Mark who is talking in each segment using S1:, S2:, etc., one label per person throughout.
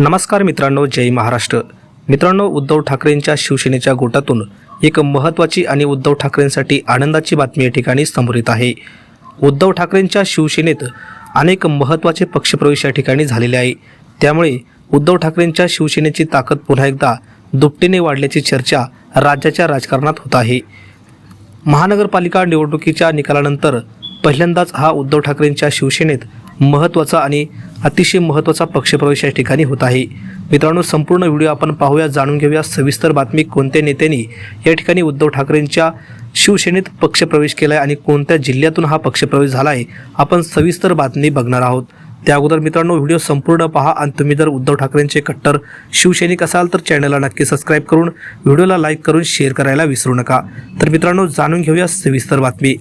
S1: नमस्कार मित्रांनो जय महाराष्ट्र. मित्रांनो उद्धव ठाकरेंच्या शिवसेनेच्या गोटातून एक महत्त्वाची आणि उद्धव ठाकरेंसाठी आनंदाची बातमी या ठिकाणी समोर येत आहे. उद्धव ठाकरेंच्या शिवसेनेत अनेक महत्त्वाचे पक्षप्रवेश या ठिकाणी झालेले आहे. त्यामुळे उद्धव ठाकरेंच्या शिवसेनेची ताकद पुन्हा एकदा दुपटीने वाढल्याची चर्चा राज्याच्या राजकारणात होत आहे. महानगरपालिका निवडणुकीच्या निकालानंतर पहिल्यांदाच हा उद्धव ठाकरेंच्या शिवसेनेत महत्त्वाचा आणि अतिशय महत्त्वाचा पक्षप्रवेश या ठिकाणी होत आहे. मित्रांनो संपूर्ण व्हिडिओ आपण पाहूया जाणून घेऊया सविस्तर बातमी कोणत्या नेत्यांनी या ठिकाणी उद्धव ठाकरेंच्या शिवसेनेत पक्षप्रवेश केला आहे आणि कोणत्या जिल्ह्यातून हा पक्षप्रवेश झाला आहे आपण सविस्तर बातमी बघणार आहोत. त्या अगोदर मित्रांनो व्हिडिओ संपूर्ण पहा आणि तुम्ही जर उद्धव ठाकरेंचे कट्टर शिवसैनिक असाल तर चॅनलला नक्की सबस्क्राईब करून व्हिडिओला लाईक करून शेअर करायला विसरू नका. तर मित्रांनो जाणून घेऊया सविस्तर बातमी.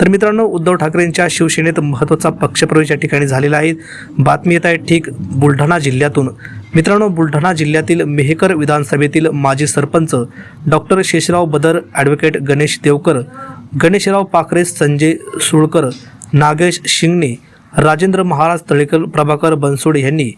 S1: तर मित्रांनो उद्धव ठाकरेंच्या शिवसेनेत महत्त्वाचा पक्षप्रवेश या ठिकाणी झालेला आहे. बातमी येत आहे ठीक बुलढाणा जिल्ह्यातून. मित्रांनो बुलढाणा जिल्ह्यातील मेहकर विधानसभेतील माजी सरपंच डॉक्टर शेषराव बदर ॲडव्होकेट गणेश देवकर गणेशराव पाखरे संजय सुळकर नागेश शिंगणे राजेंद्र महाराज तळेकर प्रभाकर बनसोडे यांनी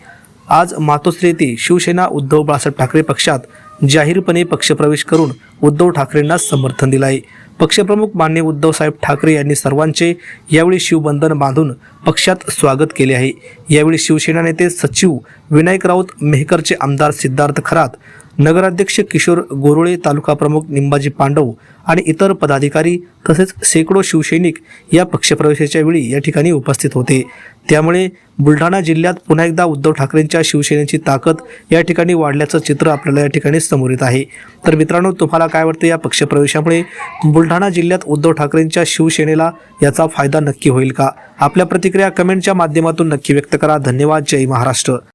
S1: आज मातोश्री येथे शिवसेना उद्धव बाळासाहेब ठाकरे पक्षात जाहीरपणे पक्षप्रवेश करून उद्धव ठाकरेंना समर्थन दिलं आहे. पक्षप्रमुख मान्य उद्धवसाहेब ठाकरे यांनी सर्वांचे यावेळी शिवबंधन बांधून पक्षात स्वागत केले आहे. यावेळी शिवसेना नेते सचिव विनायक राऊत मेहकरचे आमदार सिद्धार्थ खरात नगराध्यक्ष किशोर गोरुळे तालुका प्रमुख निंबाजी पांडव आणि इतर पदाधिकारी तसेच शेकडो शिवसैनिक या पक्षप्रवेशाच्या वेळी या ठिकाणी उपस्थित होते. त्यामुळे बुलढाणा जिल्ह्यात पुन्हा एकदा उद्धव ठाकरेंच्या शिवसेनेची ताकद या ठिकाणी वाढल्याचं चित्र आपल्याला या ठिकाणी समोर येत आहे. तर मित्रांनो तुम्हाला काय वाटतं या पक्षप्रवेशामुळे बुलढाणा जिल्ह्यात उद्धव ठाकरेंच्या शिवसेनेला याचा फायदा नक्की होईल का? आपल्या प्रतिक्रिया कमेंटच्या माध्यमातून नक्की व्यक्त करा. धन्यवाद. जय महाराष्ट्र.